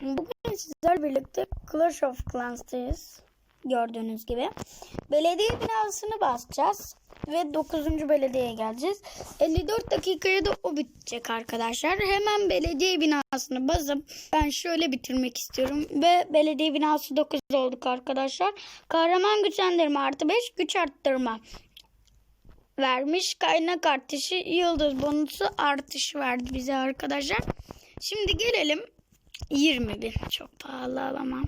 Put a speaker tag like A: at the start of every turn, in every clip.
A: Bugün sizlerle birlikte Clash of Clans'tayız. Gördüğünüz gibi. Belediye binasını basacağız. Ve 9. belediyeye geleceğiz. 54 dakikaya da o bitecek arkadaşlar. Hemen belediye binasını basıp ben şöyle bitirmek istiyorum. Ve belediye binası 9 olduk arkadaşlar. Kahraman güçlendirme artı 5 güç arttırma vermiş. Kaynak artışı, yıldız bonusu artışı verdi bize arkadaşlar. Şimdi gelelim 20 bin. Çok pahalı alamam.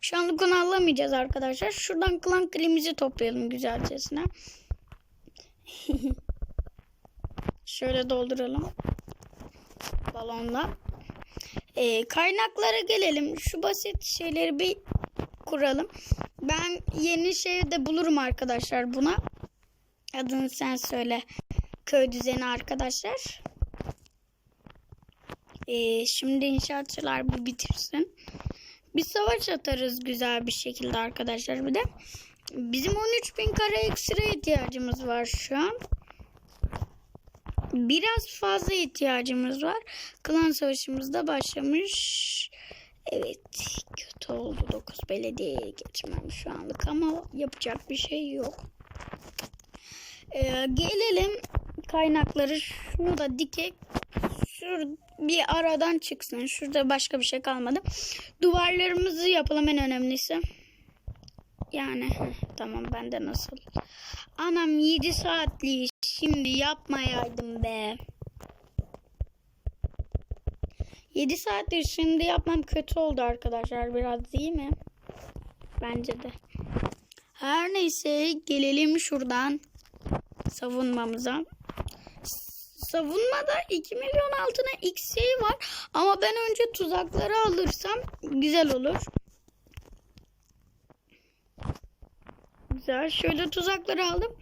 A: Şu anlık onu alamayacağız arkadaşlar. Şuradan klan klimizi toplayalım güzelcesine. Şöyle dolduralım. Balonla. Ee, kaynaklara gelelim. Şu basit şeyleri bir kuralım. Ben yeni şey de bulurum arkadaşlar buna. Adını sen söyle. Köy düzeni arkadaşlar. Ee, şimdi inşaatçılar bir bitirsin. Bir savaş atarız güzel bir şekilde arkadaşlar bir de. Bizim 13.000 kare ekstra ihtiyacımız var şu an. Biraz fazla ihtiyacımız var. Klan savaşımız da başlamış. Evet kötü oldu 9 belediyeye geçmem şu anlık ama yapacak bir şey yok. Ee, gelelim kaynakları şunu da dikek şur bir aradan çıksın. Şurada başka bir şey kalmadı. Duvarlarımızı yapalım en önemlisi. Yani tamam ben de nasıl. Anam 7 saatli şimdi yapmayaydım be. 7 saattir şimdi yapmam kötü oldu arkadaşlar biraz değil mi? Bence de. Her neyse gelelim şuradan savunmamıza. Savunmada 2 milyon altına X şey var. Ama ben önce tuzakları alırsam güzel olur. Güzel. Şöyle tuzakları aldım.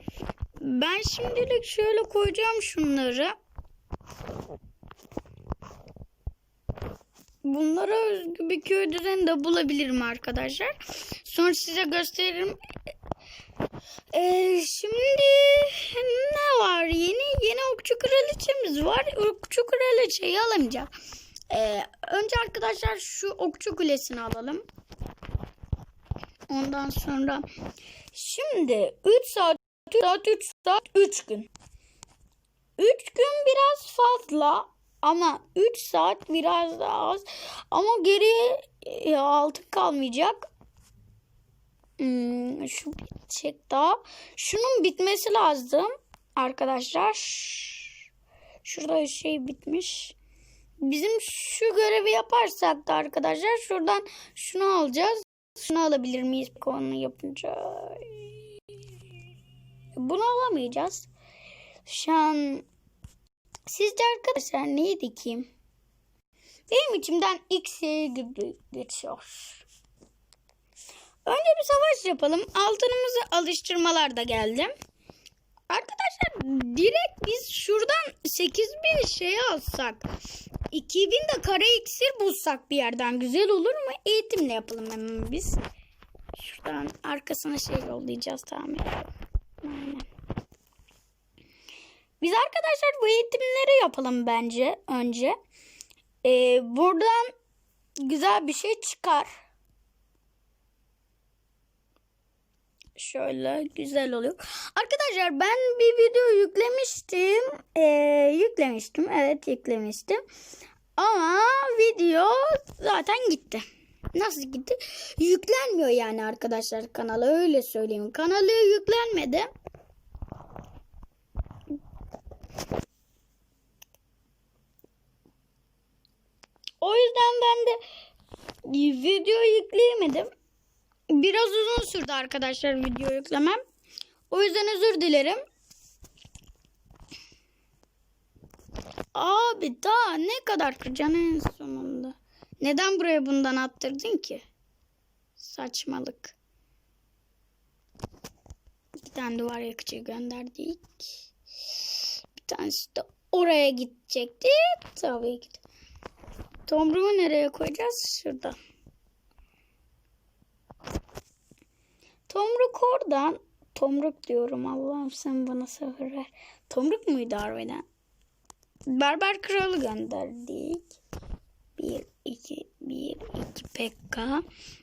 A: Ben şimdilik şöyle koyacağım şunları. Bunlara özgü bir köy düzeni de bulabilirim arkadaşlar. Sonra size gösteririm. Ee, şimdi ne var? Yeni yeni okçu kraliçemiz var. Okçu kraliçeyi alamayacağım. Ee, önce arkadaşlar şu okçu kulesini alalım. Ondan sonra şimdi 3 saat 3 saat 3 saat 3 gün. 3 gün biraz fazla ama 3 saat biraz daha az. Ama geriye e, altın kalmayacak. Hmm, şu bitecek daha. Şunun bitmesi lazım arkadaşlar. Şurada şey bitmiş. Bizim şu görevi yaparsak da arkadaşlar şuradan şunu alacağız. Şunu alabilir miyiz onu yapınca? Bunu alamayacağız. Şu an sizce arkadaşlar neyi dikeyim? Benim içimden X gibi geçiyor. Önce bir savaş yapalım. Altınımızı alıştırmalar da geldi. Arkadaşlar direkt biz şuradan 8000 şey alsak 2000 de kare iksir bulsak bir yerden güzel olur mu? Eğitimle yapalım hemen biz. Şuradan arkasına şey yollayacağız tamam Aynen. Biz arkadaşlar bu eğitimleri yapalım bence önce. Ee, buradan güzel bir şey çıkar. Şöyle güzel oluyor. Arkadaşlar ben bir video yüklemiştim. Ee, yüklemiştim. Evet yüklemiştim. Ama video zaten gitti. Nasıl gitti? Yüklenmiyor yani arkadaşlar kanala öyle söyleyeyim. Kanalı yüklenmedi. O yüzden ben de video yükleyemedim. Biraz uzun sürdü arkadaşlar video yüklemem. O yüzden özür dilerim. Abi daha ne kadar kıracaksın en sonunda? Neden buraya bundan attırdın ki? Saçmalık. Bir tane duvar yakıcı gönderdik. Bir tanesi de oraya gidecekti. Tabii ki. Tomruğu nereye koyacağız? Şurada. Tomruk oradan. Tomruk diyorum Allah'ım sen bana sabır ver. Tomruk muydu harbiden? Berber kralı gönderdik. 1 2 1 2 PK.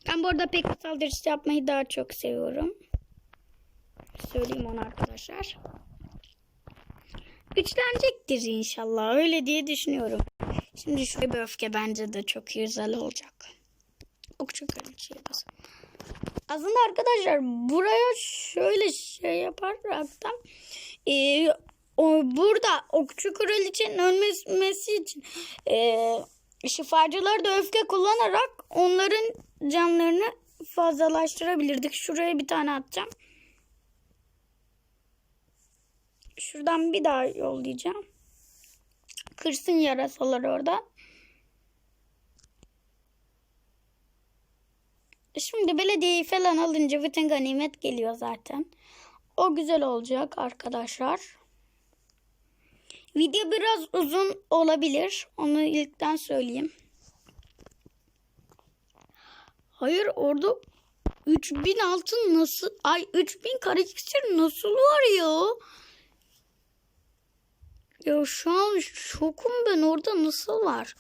A: Ben bu arada PK saldırısı yapmayı daha çok seviyorum. Söyleyeyim onu arkadaşlar. Güçlenecektir inşallah. Öyle diye düşünüyorum. Şimdi şöyle bir öfke bence de çok güzel olacak. Okçu kraliçeye basın. Aslında arkadaşlar buraya şöyle şey yaparaktan e, o, burada okçu kraliçenin ölmesi için e, şifacılar da öfke kullanarak onların canlarını fazlalaştırabilirdik. Şuraya bir tane atacağım. Şuradan bir daha yollayacağım. Kırsın yarasalar orada. Şimdi belediyeyi falan alınca bütün ganimet geliyor zaten. O güzel olacak arkadaşlar. Video biraz uzun olabilir. Onu ilkten söyleyeyim. Hayır orada 3000 altın nasıl? Ay 3000 kare iksir nasıl var ya? Ya şu an şokum ben orada nasıl var?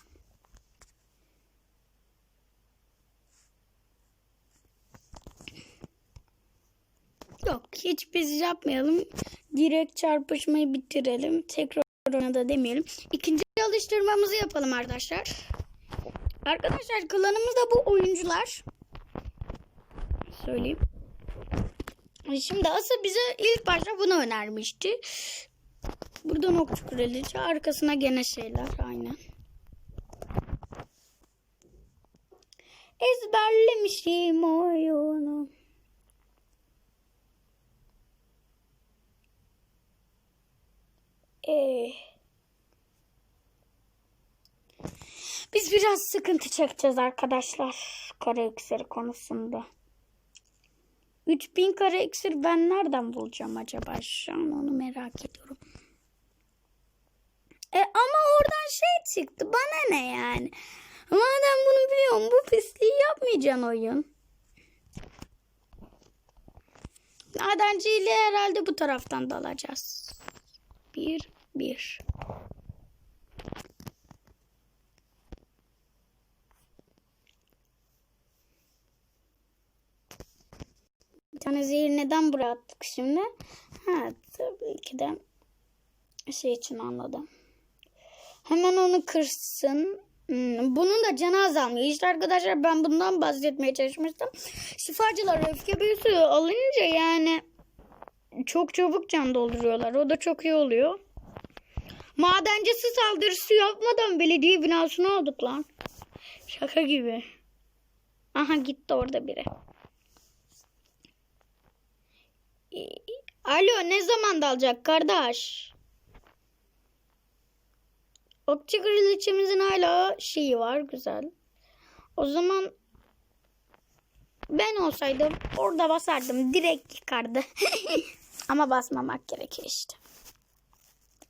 A: Yok hiç biz yapmayalım. Direkt çarpışmayı bitirelim. Tekrar ona da demeyelim. İkinci alıştırmamızı yapalım arkadaşlar. Arkadaşlar klanımızda bu oyuncular. Söyleyeyim. Şimdi asıl bize ilk başta bunu önermişti. Buradan okçu kraliçe. Arkasına gene şeyler. Aynen. Ezberlemişim oyunu. Ee, biz biraz sıkıntı çekeceğiz arkadaşlar. Kare iksiri konusunda. 3000 kare iksir ben nereden bulacağım acaba? Şu an onu merak ediyorum. E ama oradan şey çıktı. Bana ne yani? Madem bunu biliyorum bu pisliği yapmayacaksın oyun. Madenciyle herhalde bu taraftan dalacağız. Bir, bir. Bir tane zehir neden buraya attık şimdi? Ha tabii ki de şey için anladım. Hemen onu kırsın. Hmm, bunun da canı azalmıyor. İşte arkadaşlar ben bundan bahsetmeye çalışmıştım. Şifacılar öfke büyüsü alınca yani çok çabuk can dolduruyorlar. O da çok iyi oluyor. Madencisi saldırısı yapmadan belediye binasını aldık lan. Şaka gibi. Aha gitti orada biri. Alo ne zaman dalacak kardeş? Okçu kraliçemizin hala şeyi var güzel. O zaman ben olsaydım orada basardım. Direkt yıkardı. Ama basmamak gerekir işte.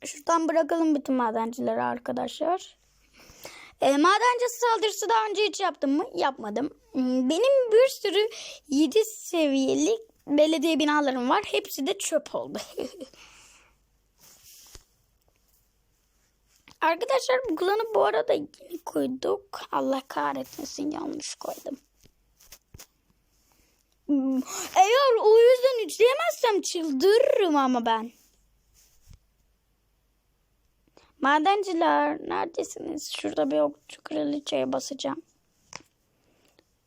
A: Şuradan bırakalım bütün madencileri arkadaşlar. E, madenci saldırısı daha önce hiç yaptım mı? Yapmadım. Hmm, Benim bir sürü 7 seviyelik belediye binalarım var. Hepsi de çöp oldu. Arkadaşlar bu klanı bu arada koyduk. Allah kahretmesin yanlış koydum. Eğer o yüzden üçleyemezsem çıldırırım ama ben. Madenciler neredesiniz? Şurada bir okçu kraliçeye basacağım.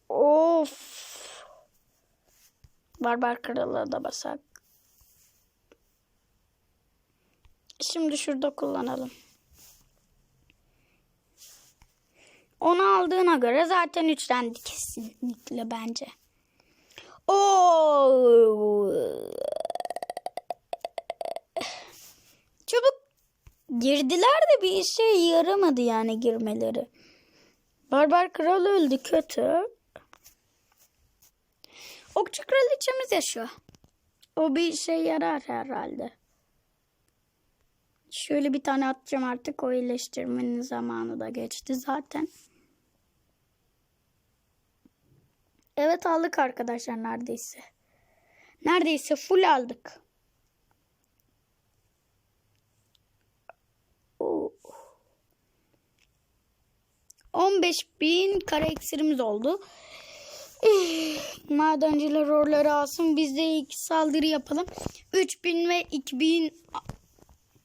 A: Of. Barbar kralı da basak. Şimdi şurada kullanalım. Onu aldığına göre zaten üçlendi kesinlikle bence. Oo. Çabuk girdiler de bir işe yaramadı yani girmeleri. Barbar kral öldü kötü. Okçu kraliçemiz yaşıyor. O bir işe yarar herhalde. Şöyle bir tane atacağım artık o iyileştirmenin zamanı da geçti zaten. Evet aldık arkadaşlar neredeyse. Neredeyse full aldık. Oo. 15.000 kare iksirimiz oldu. Madenciler oraları alsın. Biz de iki saldırı yapalım. 3000 ve 2000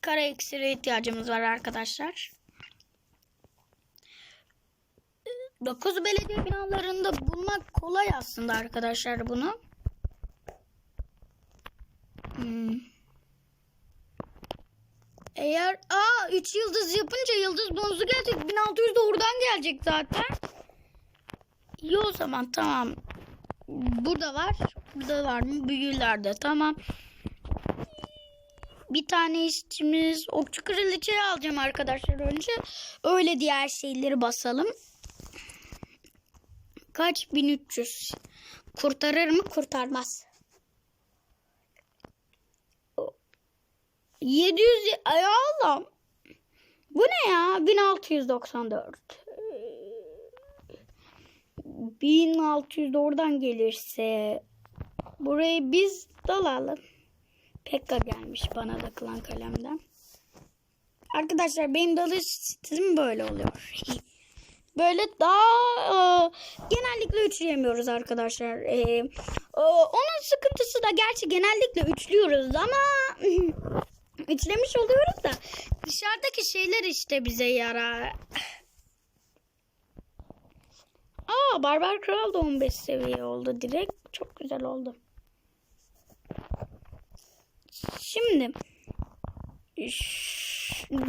A: kare iksire ihtiyacımız var arkadaşlar. 9 belediye binalarında bulmak kolay aslında arkadaşlar bunu. Hmm. Eğer aa 3 yıldız yapınca yıldız bonusu gelecek. 1600 de oradan gelecek zaten. İyi o zaman tamam. Burada var. Burada var mı? Büyülerde tamam. Bir tane işçimiz okçu kraliçeyi alacağım arkadaşlar önce. Öyle diğer şeyleri basalım. Kaç? 1300. Kurtarır mı? Kurtarmaz. 700 ay Allah'ım. Bu ne ya? 1694. 1600 de oradan gelirse burayı biz dalalım. Pekka gelmiş bana da klan kalemden. Arkadaşlar benim dalış stilim böyle oluyor. Böyle daha e, genellikle üçleyemiyoruz arkadaşlar. E, o, onun sıkıntısı da gerçi genellikle üçlüyoruz ama üçlemiş oluyoruz da dışarıdaki şeyler işte bize yarar. Aa Barbar Kral da 15 seviye oldu direkt. Çok güzel oldu. Şimdi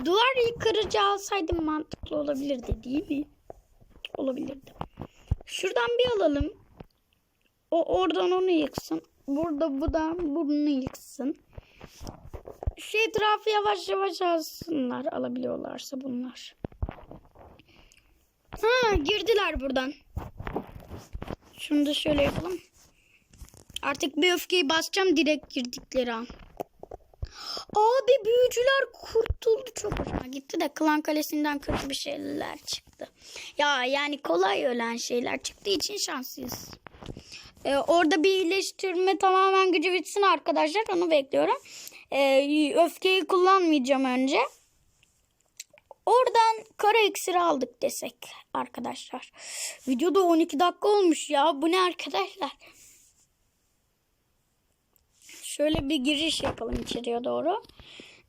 A: duvar yıkırıcı alsaydım mantıklı olabilirdi değil mi? Olabilirdi. Şuradan bir alalım. O oradan onu yıksın. Burada bu da bunu yıksın. Şu etrafı yavaş yavaş alsınlar. Alabiliyorlarsa bunlar. Ha girdiler buradan. Şunu da şöyle yapalım. Artık bir öfkeyi basacağım direkt girdikleri an. Abi büyücüler kurtuldu. Çok hoşuma gitti de klan kalesinden kötü bir şeyler çıktı. Ya yani kolay ölen şeyler çıktığı için şanslıyız. Ee, orada bir iyileştirme tamamen gücü bitsin arkadaşlar. Onu bekliyorum. Ee, öfkeyi kullanmayacağım önce. Oradan kara iksiri aldık desek arkadaşlar. Videoda 12 dakika olmuş ya. Bu ne arkadaşlar? Şöyle bir giriş yapalım içeriye doğru.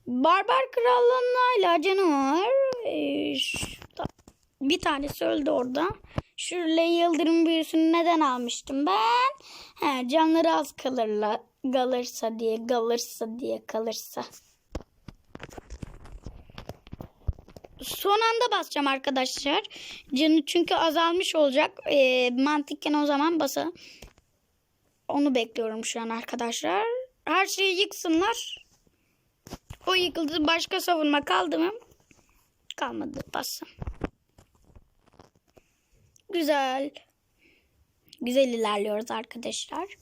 A: Barbar krallığına canavar. Ee, şurada. bir tanesi öldü orada. Şöyle yıldırım büyüsünü neden almıştım ben? He, canları az kalırla, kalırsa diye, kalırsa diye, kalırsa. Son anda basacağım arkadaşlar. Canı çünkü azalmış olacak. Ee, mantıken o zaman basa. Onu bekliyorum şu an arkadaşlar. Her şeyi yıksınlar. O yıkıldı. Başka savunma kaldı mı? Kalmadı. Basın. Güzel. Güzel ilerliyoruz arkadaşlar.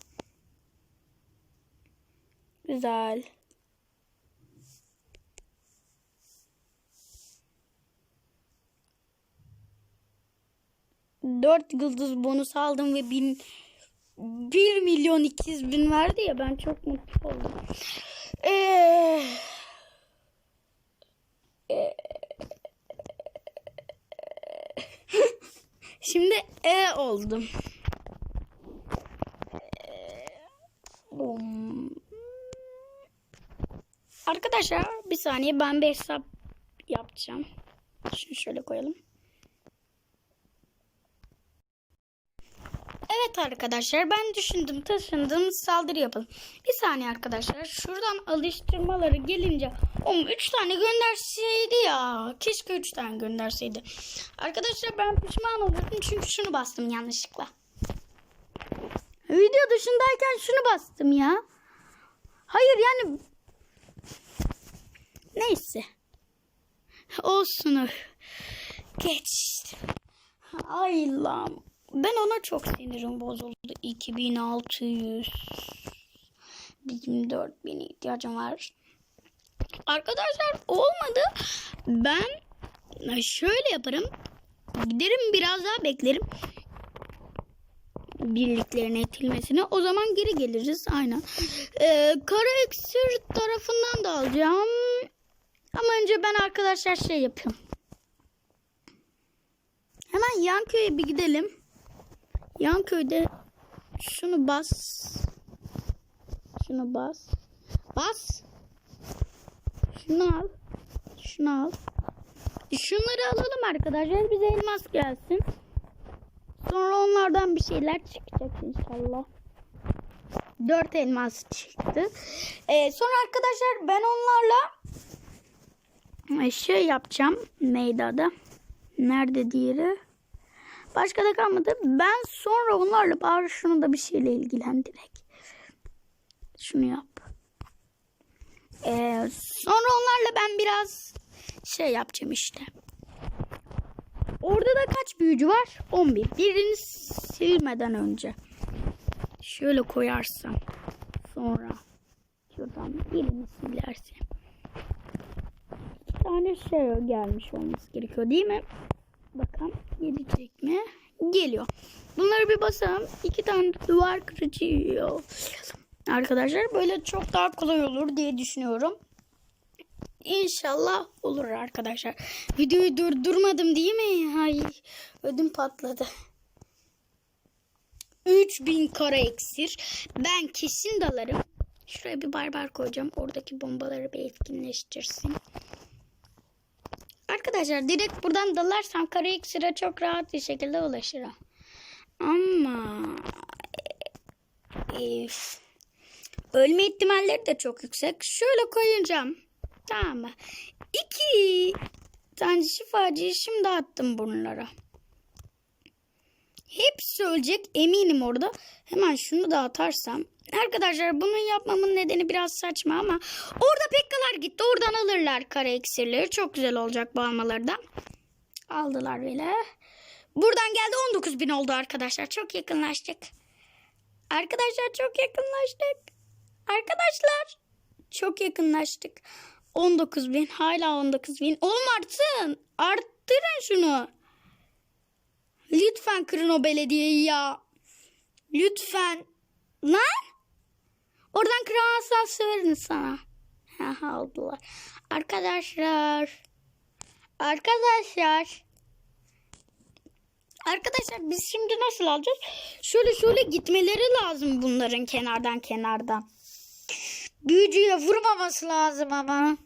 A: Güzel. Dört yıldız bonus aldım ve bin 1 milyon 200 bin verdi ya ben çok mutlu oldum. Ee, ee, Şimdi E oldum. Bum. Arkadaşlar bir saniye ben bir hesap yapacağım. Şunu şöyle koyalım. Evet arkadaşlar ben düşündüm taşındım saldırı yapalım. Bir saniye arkadaşlar şuradan alıştırmaları gelince o 3 tane gönderseydi ya. Keşke 3 tane gönderseydi. Arkadaşlar ben pişman oldum çünkü şunu bastım yanlışlıkla. Video dışındayken şunu bastım ya. Hayır yani neyse. Olsun. Geç. Ay lan. Ben ona çok sinirim bozuldu. 2600 bizim 4000 ihtiyacım var. Arkadaşlar olmadı. Ben şöyle yaparım. Giderim biraz daha beklerim. Birliklerin etilmesine. O zaman geri geliriz. Aynen. Ee, kara iksir tarafından da alacağım. Ama önce ben arkadaşlar şey. Hemen hemen yan köye bir gidelim. Yan köyde şunu bas. Şunu bas. Bas. Şunu al. Şunu al. Şunları alalım arkadaşlar. Bize elmas gelsin. Sonra onlardan bir şeyler çıkacak inşallah. Dört elmas çıktı. Ee, sonra arkadaşlar ben onlarla e, şey yapacağım. Neydi adı? Nerede diğeri? Başka da kalmadı. Ben sonra onlarla bari şunu da bir şeyle ilgilendirek. Şunu yap. Ee, sonra onlarla ben biraz şey yapacağım işte. Orada da kaç büyücü var? 11. Birini silmeden önce. Şöyle koyarsam. Sonra şuradan birini silersin. İki tane şey gelmiş olması gerekiyor değil mi? Bakalım gelecek mi? Geliyor. Bunları bir basalım. İki tane duvar kırıcı yiyor. Arkadaşlar böyle çok daha kolay olur diye düşünüyorum. İnşallah olur arkadaşlar. Videoyu durdurmadım değil mi? Ay ödüm patladı. 3000 kara eksir. Ben kesin dalarım. Şuraya bir barbar koyacağım. Oradaki bombaları bir etkinleştirsin. Arkadaşlar direkt buradan dalarsam kara iksire çok rahat bir şekilde ulaşırım. Ama e, ölme ihtimalleri de çok yüksek. Şöyle koyacağım. Tamam mı? İki tane şifacıyı şimdi attım bunlara. Hepsi ölecek eminim orada. Hemen şunu da atarsam. Arkadaşlar bunun yapmamın nedeni biraz saçma ama orada pekkalar gitti. Oradan alırlar kare iksirleri. Çok güzel olacak bu almalardan. Aldılar bile. Buradan geldi 19 bin oldu arkadaşlar. Çok yakınlaştık. Arkadaşlar çok yakınlaştık. Arkadaşlar çok yakınlaştık. 19 bin hala 19 bin. Oğlum artsın. Arttırın şunu. Lütfen kırın o belediyeyi ya. Lütfen. Lan. Oradan kıramazsan söverim sana. Ha aldılar. Arkadaşlar. Arkadaşlar. Arkadaşlar biz şimdi nasıl alacağız? Şöyle şöyle gitmeleri lazım bunların kenardan kenardan. Büyücüye vurmaması lazım ama.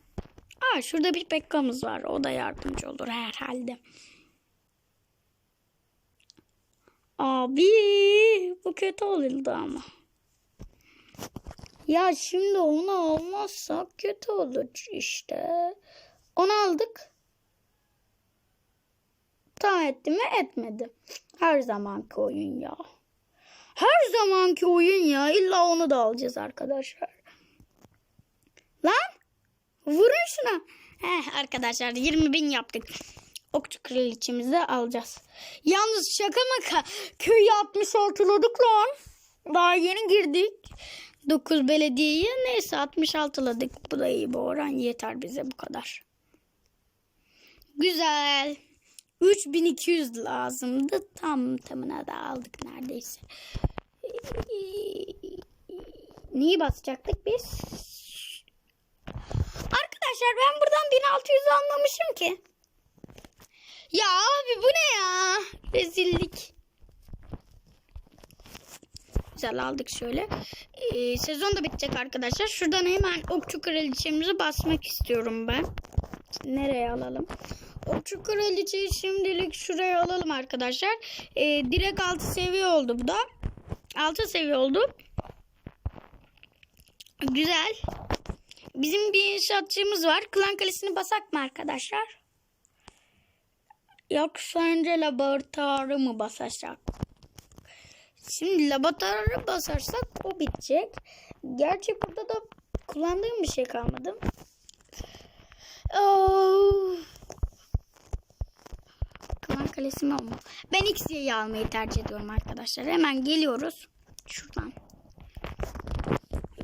A: Aa şurada bir pekkamız var. O da yardımcı olur herhalde. Abi bu kötü oldu ama. Ya şimdi onu almazsak kötü olur işte. Onu aldık. Tamam etti mi? Etmedi. Her zamanki oyun ya. Her zamanki oyun ya. İlla onu da alacağız arkadaşlar. Lan! Vurun şuna. Heh, arkadaşlar 20 bin yaptık. Okçu kraliçemizi alacağız. Yalnız şaka maka köyü 66'ladık lan. Daha yeni girdik. 9 belediyeyi neyse 66'ladık. Bu da iyi bu oran yeter bize bu kadar. Güzel. 3200 lazımdı. Tam tamına da aldık neredeyse. Neyi basacaktık biz? Arkadaşlar ben buradan 1600 anlamışım ki. Ya abi bu ne ya? Rezillik. Güzel aldık şöyle. Ee, sezon da bitecek arkadaşlar. Şuradan hemen okçu kraliçemizi basmak istiyorum ben. Nereye alalım? Okçu kraliçeyi şimdilik şuraya alalım arkadaşlar. Ee, direkt 6 seviye oldu bu da. 6 seviye oldu. Güzel. Bizim bir inşaatçımız var. Klan Kalesi'ni basak mı arkadaşlar? Yoksa önce laboratuvarı mı basacak? Şimdi laboratuvarı basarsak o bitecek. Gerçi burada da kullandığım bir şey kalmadı. Oh. Kalesi mi ama? Ben X'yi almayı tercih ediyorum arkadaşlar. Hemen geliyoruz. Şuradan.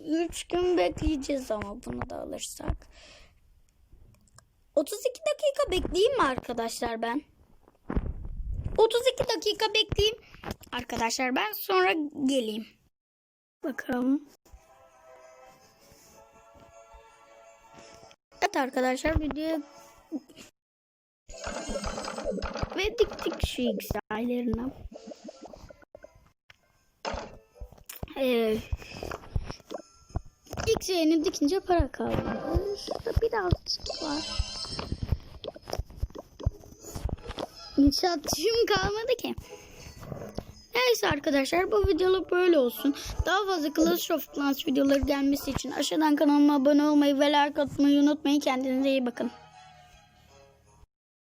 A: 3 gün bekleyeceğiz ama bunu da alırsak. 32 dakika bekleyeyim mi arkadaşlar ben? 32 dakika bekleyeyim. Arkadaşlar ben sonra geleyim. Bakalım. Evet arkadaşlar video ve diktik şu X'e. detaylarına. Ee, şeyini dikince para kaldı. Şurada birazcık var. İnşaatçım kalmadı ki. Neyse arkadaşlar bu videoluk böyle olsun. Daha fazla Clash of Clans videoları gelmesi için aşağıdan kanalıma abone olmayı ve like atmayı unutmayın. Kendinize iyi bakın.